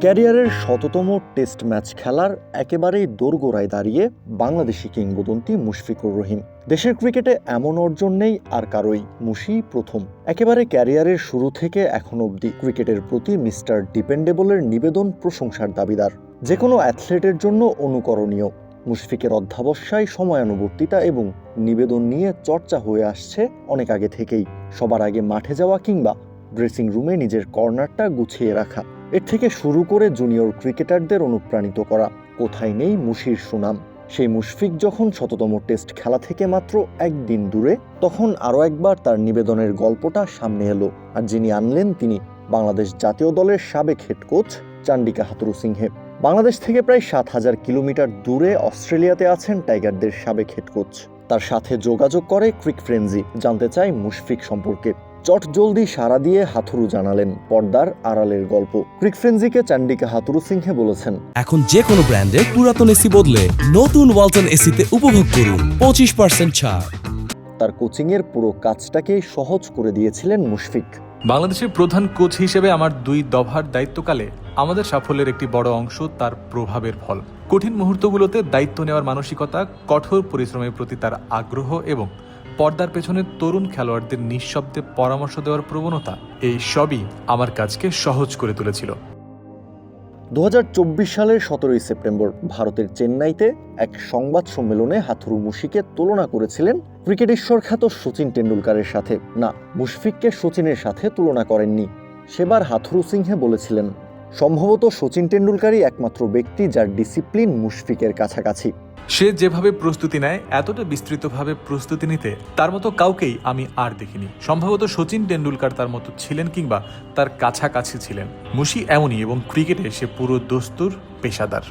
ক্যারিয়ারের শততম test match খেলার একেবারেই দোরগোড়ায় দাঁড়িয়ে বাংলাদেশি কিংবদন্তি মুশফিকুর রহিম। দেশের ক্রিকেটে এমন অর্জন নেই আর কারোই, মুশি প্রথম। একেবারে ক্যারিয়ারের শুরু থেকে এখন অবধি ক্রিকেটের প্রতি মিস্টার ডিপেন্ডেবলের নিবেদন প্রশংসার দাবিদার। যে কোনো অ্যাথলেটের জন্য অনুকরণীয়। মুশফিকের অধ্যাবসায়, সময়ানুবর্তিতা এবং নিবেদন নিয়ে চর্চা হয়ে আসছে অনেক আগে থেকেই। সবার আগে মাঠে যাওয়া কিংবা ড্রেসিং রুমে নিজের কর্নারটা গুছিয়ে রাখা। এর থেকে শুরু করে জুনিয়র ক্রিকেটারদের অনুপ্রাণিত করা। কোথায় নেই মুশির সুনাম। সেই মুশফিক যখন শততম টেস্ট খেলা থেকে মাত্র একদিন দূরে, তখন আরও একবার তার নিবেদনের গল্পটা সামনে এলো আর যিনি আনলেন তিনি বাংলাদেশ জাতীয় দলের সাবেক হেড কোচ চান্ডিকা হাতুরু সিংহে। বাংলাদেশ থেকে প্রায় সাত হাজার কিলোমিটার দূরে অস্ট্রেলিয়াতে আছেন টাইগারদের সাবেক হেড কোচ তার সাথে যোগাযোগ করে ক্রিক ফ্রেন্জি জানতে চায় মুশফিক সম্পর্কে। চট জলদি সাড়া দিয়ে হাথুরু জানালেন পর্দার আড়ালের গল্প। ক্রিক ফ্রেন্জিকে চান্ডিকা হাথুরু সিংহে বলেছেন এখন যে কোনো ব্র্যান্ডের পুরাতন এসি বদলে নতুন ওয়ালটন এসিতে উপভোগ করুন পঁচিশ পার্সেন্ট ছাড়। তার কোচিংয়ের পুরো কাজটাকে সহজ করে দিয়েছিলেন মুশফিক। বাংলাদেশের প্রধান কোচ হিসেবে আমার দুই দফার দায়িত্বকালে আমাদের সাফল্যের একটি বড় অংশ তার প্রভাবের ফল। কঠিন মুহূর্তগুলোতে দায়িত্ব নেওয়ার মানসিকতা কঠোর পরিশ্রমের প্রতি তার আগ্রহ এবং পর্দার পেছনে তরুণ খেলোয়াড়দের নিঃশব্দে পরামর্শ দেওয়ার প্রবণতা এই সবই আমার কাজকে সহজ করে তুলেছিল। দু হাজার চব্বিশ সালের সতেরোই সেপ্টেম্বর ভারতের চেন্নাইতে এক সংবাদ সম্মেলনে হাথুরু মুশিকে তুলনা করেছিলেন ক্রিকেট ঈশ্বর খ্যাত সচিন টেন্ডুলকারের সাথে। না, মুশফিককে সচিনের সাথে তুলনা করেননি। সেবার হাথুরু সিংহে বলেছিলেন সম্ভবত সচিন টেন্ডুলকারই একমাত্র ব্যক্তি যার ডিসিপ্লিন মুশফিকের কাছাকাছি। সে যেভাবে প্রস্তুতি নেয় এতটা বিস্তৃতভাবে প্রস্তুতি নিতে তার মতো কাউকেই আমি আর দেখিনি। সম্ভবত সচিন টেন্ডুলকার তার মতো ছিলেন কিংবা তার কাছাকাছি ছিলেন। মুশি এমনই এবং ক্রিকেটে সে পুরো দস্তুর পেশাদার।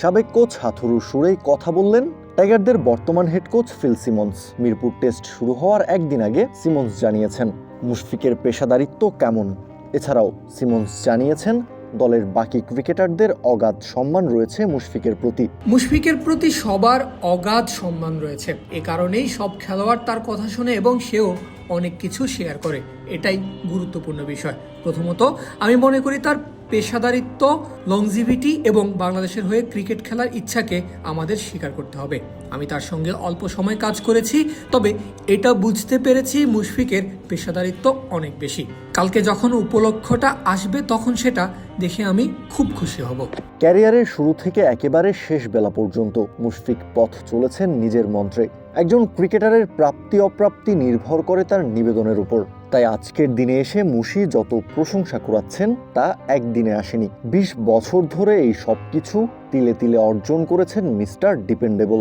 সাবেক কোচ হাথুরু সুরেই কথা বললেন টাইগারদের বর্তমান head coach Phil Simmons. Mirpur test শুরু হওয়ার একদিন আগে সিমন্স জানিয়েছেন মুশফিকের পেশাদারিত্ব কেমন? এছাড়াও সিমন্স জানিয়েছেন, দলের বাকি ক্রিকেটারদের অগাধ সম্মান রয়েছে মুশফিকের প্রতি। মুশফিকের প্রতি সবার অগাধ সম্মান রয়েছে। এ কারণেই সব খেলোয়াড় তার কথা শোনে এবং সেও অনেক কিছু শেয়ার করে। এটাই গুরুত্বপূর্ণ বিষয়। প্রথমত, আমি মনে করি তার পেশাদারিত্ব লংজিভিটি এবং বাংলাদেশের হয়ে ক্রিকেট খেলার ইচ্ছাকে আমাদের স্বীকার করতে হবে। আমি তার সঙ্গে অল্প সময় কাজ করেছি, তবে এটা বুঝতে পেরেছি মুশফিকের পেশাদারিত্ব অনেক বেশি। কালকে যখন উপলক্ষটা আসবে, তখন সেটা দেখে আমি খুব খুশি হব। ক্যারিয়ারের শুরু থেকে একেবারে শেষ বেলা পর্যন্ত মুশফিক পথ চলেছেন নিজের মন্ত্রে। একজন ক্রিকেটারের প্রাপ্তি অপ্রাপ্তি নির্ভর করে তার নিবেদনের উপর। তাই আজকের দিনে এসে মুশি যত প্রশংসা কুড়াচ্ছেন, তা একদিনে আসেনি। বিশ বছর ধরে এই সব কিছু তিলে তিলে অর্জন করেছেন mister dependable.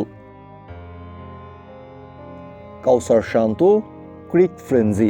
Kausar Shanto, cric frenzy.